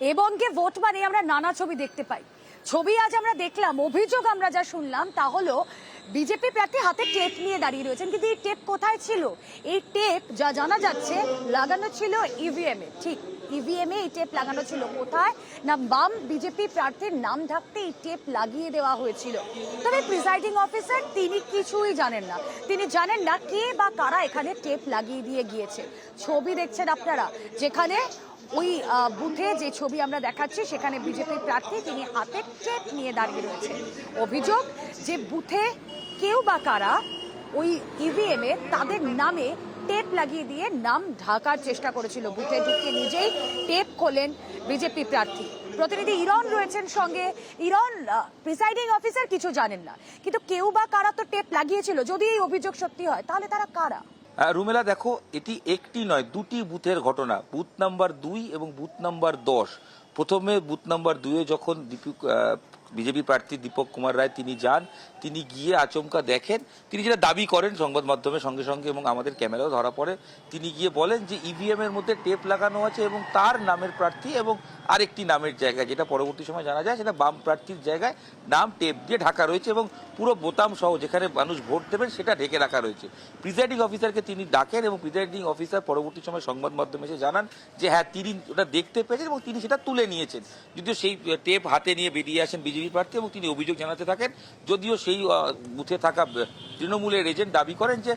এবং কে ভোট মানে আমরা নানা ছবি দেখতে পাই। ছবি আজ আমরা দেখলাম, অভিযোগ আমরা যা শুনলাম তা হলো, বিজেপি প্রার্থী হাতে টেপ নিয়ে দাঁড়িয়ে রয়েছেন। কিন্তু এই টেপ কোথায় ছিল? এই টেপ যা জানা যাচ্ছে, লাগানো ছিল ইভিএম এ। ঠিক ইভিএম এ এই টেপ লাগানো ছিল। কোথায়? না, বাম বিজেপি প্রার্থীর নাম ঢাকতে এই টেপ লাগিয়ে দেওয়া হয়েছিল। তবে প্রিসাইডিং অফিসার তিনি কিছুই জানেন না। তিনি জানেন না কে বা কারা এখানে টেপ লাগিয়ে দিয়ে গিয়েছে। ছবি দেখছেন আপনারা। যেখানে ওই বুথে যে ছবি আমরা দেখাচ্ছি, সেখানে বিজেপি প্রার্থী তিনি হাতে টেপ নিয়ে দাঁড়িয়ে রয়েছে অভিযোগ যে বুথে কেউ বা কারা ওই ইভিএম এ তাদের নামে টেপ লাগিয়ে দিয়ে নাম ঢাকার চেষ্টা করেছিল বুথে। ঢুকে নিজেই টেপ খোলেন বিজেপি প্রার্থী। প্রতিনিধি ইরন রয়েছেন সঙ্গে। ইরন প্রিসাইডিং অফিসার কিছু জানেন না। কিন্তু কেউ বা কারা তো টেপ লাগিয়েছিল? যদি এই অভিযোগ সত্যি হয়, তাহলে তারা কারা? রুমেলা, দেখো, এটি একটি নয়, দুটি বুথের ঘটনা। বুথ নাম্বার দুই এবং বুথ নাম্বার দশ। প্রথমে বুথ নাম্বার দুয়ে যখন দীপক বিজেপি প্রার্থী দীপক কুমার রায় তিনি যান, তিনি গিয়ে আচমকা দেখেন, তিনি যেটা দাবি করেন সংবাদ মাধ্যমে সঙ্গে সঙ্গে এবং আমাদের ক্যামেরাও ধরা পড়ে, তিনি গিয়ে বলেন যে ইভিএম এর মধ্যে টেপ লাগানো আছে এবং তার নামের প্রার্থী এবং আরেকটি নামের জায়গায় যেটা পরবর্তী সময় জানা যায় সেটা বাম প্রার্থীর জায়গায় নাম টেপ দিয়ে ঢাকা রয়েছে এবং পুরো বোতাম সহ যেখানে মানুষ ভোট দেবেন সেটা ঢেকে রাখা রয়েছে। প্রিজাইডিং অফিসারকে তিনি ডাকেন এবং প্রিজাইডিং অফিসার পরবর্তী সময় সংবাদ মাধ্যমে এসে জানান যে হ্যাঁ তিনি ওটা দেখতে পেয়েছেন এবং তিনি সেটা তুলে নিয়েছেন। যদিও সেই টেপ হাতে নিয়ে বেরিয়ে আসেন বিজেপি প্রার্থী এবং তিনি অভিযোগ জানাতে থাকেন। যদিও সেই বুথে থাকা তৃণমূলের এজেন্ট দাবি করেন যে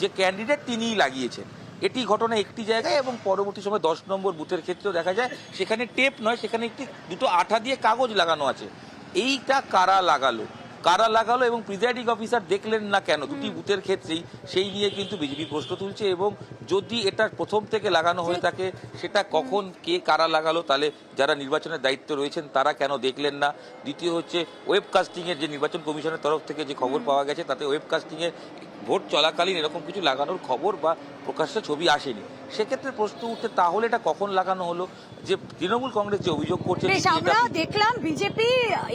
যে ক্যান্ডিডেট তিনিই লাগিয়েছেন। এটি ঘটনা একটি জায়গায় এবং পরবর্তী সময় দশ নম্বর বুথের ক্ষেত্রেও দেখা যায়, সেখানে টেপ নয়, সেখানে একটি, দুটো আঠা দিয়ে কাগজ লাগানো আছে। এইটা কারা লাগালো? কারা লাগালো এবং প্রিজাইডিং অফিসার দেখলেন না কেন? দুটি বুথের ক্ষেত্রেই সেই নিয়ে কিন্তু বিজেপি প্রশ্ন তুলছে এবং যদি এটা প্রথম থেকে লাগানো হয়ে থাকে সেটা কখন কে কারা লাগালো তাহলে যারা নির্বাচনের দায়িত্ব রয়েছেন তারা কেন দেখলেন না? দ্বিতীয় হচ্ছে ওয়েবকাস্টিংয়ের যে নির্বাচন কমিশনের তরফ থেকে যে খবর পাওয়া গেছে তাতে ওয়েবকাস্টিংয়ের ভোট চলাকালীন এরকম কিছু লাগানোর খবর বা প্রকাশ্যে ছবি আসেনি। সেক্ষেত্রে প্রশ্ন উঠছে তাহলে এটা কখন লাগানো হলো? যে তৃণমূল কংগ্রেস যে অভিযোগ করছে বেশ আমরা দেখলাম বিজেপি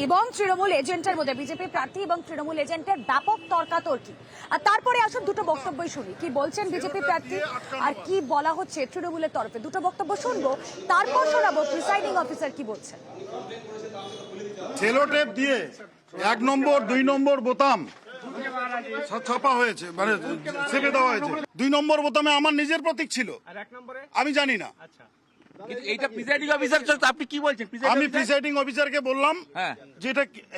এবং তৃণমূল এজেন্টের মধ্যে বিজেপি প্রার্থী এবং তৃণমূল এজেন্টের ব্যাপক তর্কাতর্কি। আর তারপরে আসুন দুটো বক্তব্যই শুনি। কি বলছেন বিজেপি প্রার্থী? আর কি বলা হচ্ছে তৃণমূলের তরফে? দুটো বক্তব্য শুনব তারপর শোনাবো প্রিসাইডিং অফিসার কি বলছেন। সেলো টেপ দিয়ে এক নম্বর দুই নম্বর বোতাম। ছাপা হয়েছে মানে ছেপে দেওয়া হয়েছে। দুই নম্বর বোতামে আমার নিজের প্রতীক ছিল। আমি জানি না। কিন্তু এইটা অফিসার আপনি কি বলছেন? আমি প্রিসাইডিং অফিসারকে বললাম হ্যাঁ।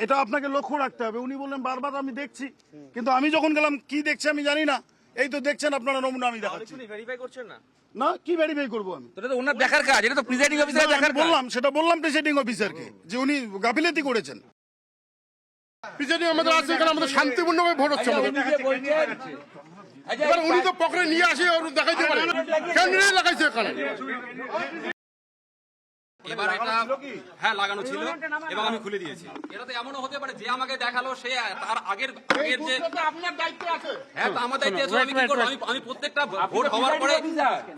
এটা আপনাকে লক্ষ্য রাখতে হবে। উনি বললেন বারবার আমি দেখছি। কিন্তু আমি যখন গেলাম কি দেখছি আমি জানি না। এই তো দেখছেন আপনারা নমুনা আমি দেখাচ্ছি। ভেরিফাই করছেন না? না কি ভেরিফাই করব আমি? এটা তো ওনার দেখার কাজ এটা তো প্রিজাইডিং অফিসার দেখার বললাম সেটা বললাম প্রিসাইডিং অফিসারকে যে উনি গাফিলতি করেছেন। বিজেপি আমাদের আছে এখানে আমাদের শান্তিপূর্ণভাবে ভোট হচ্ছে আমাদের। এবার উনি তো পকড়ে নিয়ে আসে দেখাইতে পারে। ক্যান্ডিডেট লাগাইছে এখানে? এবার এটা হ্যাঁ লাগানো ছিল এবং আমি খুলে দিয়েছি। এটা তো এমনও হতে পারে যে আমাকে দেখাল সে তার আগের আগের যে আপনার দায়িত্ব আছে। হ্যাঁ তো আমার দায়িত্ব আছে, আমি কি করব? আমি আমি প্রত্যেকটা ভোট হওয়ার পরে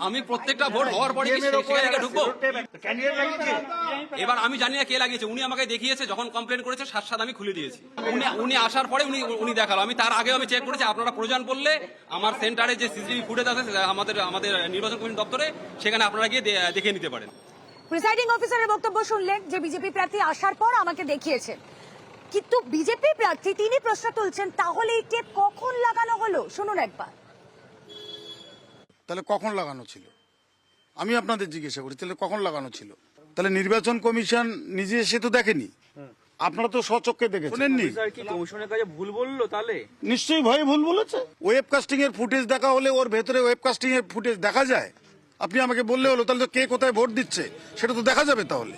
আমি প্রত্যেকটা ভোট হওয়ার পরে কি সেখানে ঢুকবো? এবার আমি জানি না কে লাগিয়েছে। উনি আমাকে দেখিয়েছে যখন কমপ্লেন করেছে সাত সাত আমি খুলে দিয়েছি। উনি উনি আসার পরে উনি উনি দেখাল। আমি তার আগে আমি চেক করেছি আপনারা প্রয়োজন বললে আমার সেন্টারে যে সিসিটিভি ফুটেজ আছে আমাদের আমাদের নির্বাচন কমিশন দপ্তরে সেখানে আপনারা গিয়ে দেখে নিতে পারেন। প্রিসাইডিং অফিসারের বক্তব্য শুনলেন যে বিজেপি প্রার্থী আসার পর আমাকে দেখিয়েছেন। কিন্তু বিজেপি প্রার্থী তিনি প্রশ্ন তুলছেন তাহলে এই টেপ কখন লাগানো হলো? শুনুন একবার। তাহলে কখন লাগানো ছিল? আমি আপনাদের জিজ্ঞাসা করি তাহলে কখন লাগানো ছিল? তাহলে নির্বাচন কমিশন নিজে এসে তো দেখেনি। আপনারা তো সচক্ষে দেখেছেন। শোনেননি। কি কমিশনের কাছে ভুল বলল তাহলে? নিশ্চয়ই ভয় ভুল বলেছে। ওয়েব কাস্টিং এর ফুটেজ দেখা হলে ওর ভেতরে ওয়েব কাস্টিং এর ফুটেজ দেখা যায়। আপনি আমাকে বললে হলো, তাহলে তো কে কোথায় ভোট দিচ্ছে? সেটা তো দেখা যাবে তাহলে।